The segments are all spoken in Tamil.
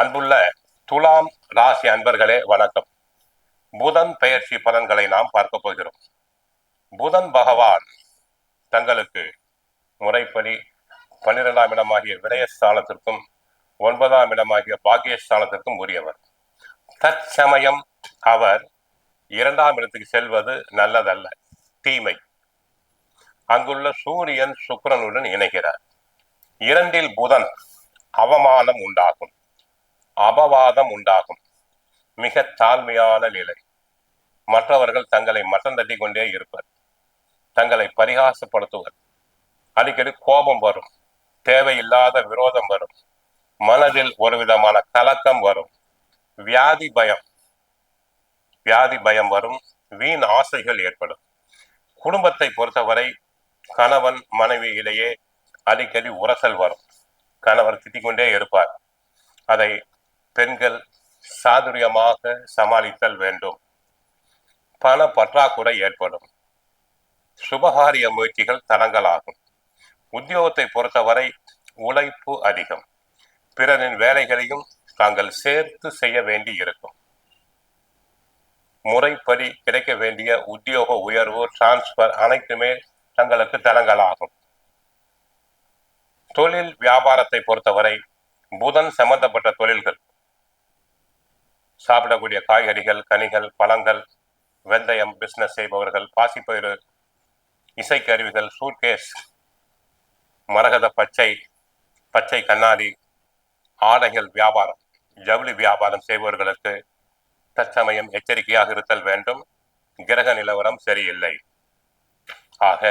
அன்புள்ள துலாம் ராசி அன்பர்களே வணக்கம். புதன் பெயர்ச்சி பலன்களை நாம் பார்க்க போகிறோம். புதன் பகவான் தங்களுக்கு முறைப்படி பன்னிரெண்டாம் இடமாகிய விரயஸ்தானத்திற்கும் ஒன்பதாம் இடமாகிய பாக்கியஸ்தானத்திற்கும் உரியவர். தற்சமயம் அவர் இரண்டாம் இடத்துக்கு செல்வது நல்லதல்ல தீமை. அங்குள்ள சூரியன் சுக்கரனுடன் இணைகிறார். இரண்டில் புதன் அவமானம் உண்டாகும். அபவாதம் உண்டாகும். மிக தாழ்மையான நிலை. மற்றவர்கள் தங்களை மட்டம் தட்டி கொண்டே இருப்பர். தங்களை பரிகாசப்படுத்துவர். அடிக்கடி கோபம் வரும். தேவையில்லாத விரோதம் வரும். மனதில் ஒரு விதமான கலக்கம் வரும். வியாதி பயம். வியாதி பயம் வரும். வீண் ஆசைகள் ஏற்படும். குடும்பத்தை பொறுத்தவரை கணவன் மனைவி இடையே அடிக்கடி உரசல் வரும். கணவர் திட்டிக்கொண்டே இருப்பார். அதை பெண்கள் சாதுரியமாக சமாளித்தல் வேண்டும். பண பற்றாக்குறை ஏற்படும். சுபகாரிய முயற்சிகள் தடங்கலாகும். உத்தியோகத்தை பொறுத்தவரை உழைப்பு அதிகம். பிறரின் வேலைகளையும் தாங்கள் சேர்த்து செய்ய வேண்டி இருக்கும் முறைப்படி கிடைக்க வேண்டிய உத்தியோக உயர்வு டிரான்ஸ்பர் அனைத்துமே தங்களுக்கு தடங்கலாகும். தொழில் வியாபாரத்தை பொறுத்தவரை புதன் சம்பந்தப்பட்ட தொழில்கள் சாப்பிடக்கூடிய காய்கறிகள் கனிகள் பழங்கள் வெந்தயம் பிஸ்னஸ் செய்பவர்கள் பாசிப்பயிறு இசைக்கருவிகள் சூட்கேஸ் மரகத பச்சை பச்சை கண்ணாடி ஆடைகள் வியாபாரம் ஜவுளி வியாபாரம் செய்பவர்களுக்கு தற்சமயம் எச்சரிக்கையாக இருத்தல் வேண்டும். கிரக நிலவரம் சரியில்லை. ஆக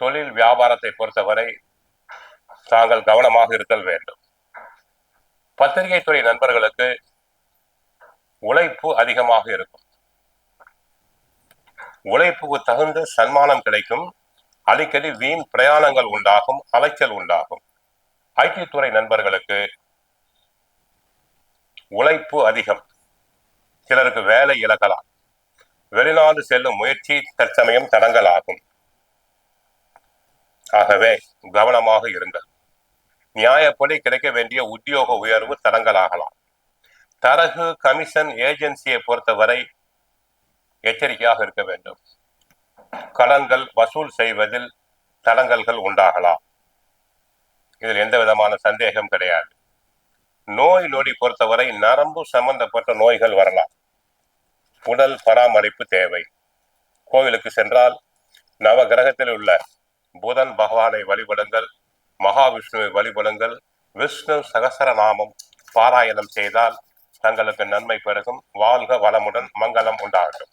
தொழில் வியாபாரத்தை பொறுத்தவரை தாங்கள் கவனமாக இருத்தல் வேண்டும். பத்திரிகை துறை நண்பர்களுக்கு உழைப்பு அதிகமாக இருக்கும். உழைப்புக்கு தகுந்த சன்மானம் கிடைக்கும். அடிக்கடி வீண் பிரயாணங்கள் உண்டாகும் அலைச்சல் உண்டாகும். ஐடி துறை நண்பர்களுக்கு உழைப்பு அதிகம். சிலருக்கு வேலை இழக்கலாம். வெளிநாடு செல்லும் முயற்சி தற்சமயம் தடங்கலாகும். ஆகவே கவனமாக இருங்கள். நியாயப்படி கிடைக்க வேண்டிய உத்தியோக உயர்வு தடங்கலாகலாம். தரகு கமிஷன் ஏஜென்சியை பொறுத்தவரை எச்சரிக்கையாக இருக்க வேண்டும். கடன்கள் வசூல் செய்வதில் தடங்கல்கள் உண்டாகலாம். இதில் எந்த விதமான சந்தேகம் கிடையாது. நோய் நொடி பொறுத்தவரை நரம்பு சம்பந்தப்பட்ட நோய்கள் வரலாம். உடல் பராமரிப்பு தேவை. கோவிலுக்கு சென்றால் நவ கிரகத்தில் உள்ள புதன் பகவானை வழிபடுங்கள் மகாவிஷ்ணுவை வழிபடுங்கள் விஷ்ணு சகசரநாமம் பாராயணம் செய்தால் தங்களுக்கு நன்மை பெருகும். வாழ்க வளமுடன் மங்களம் உண்டாகட்டும்.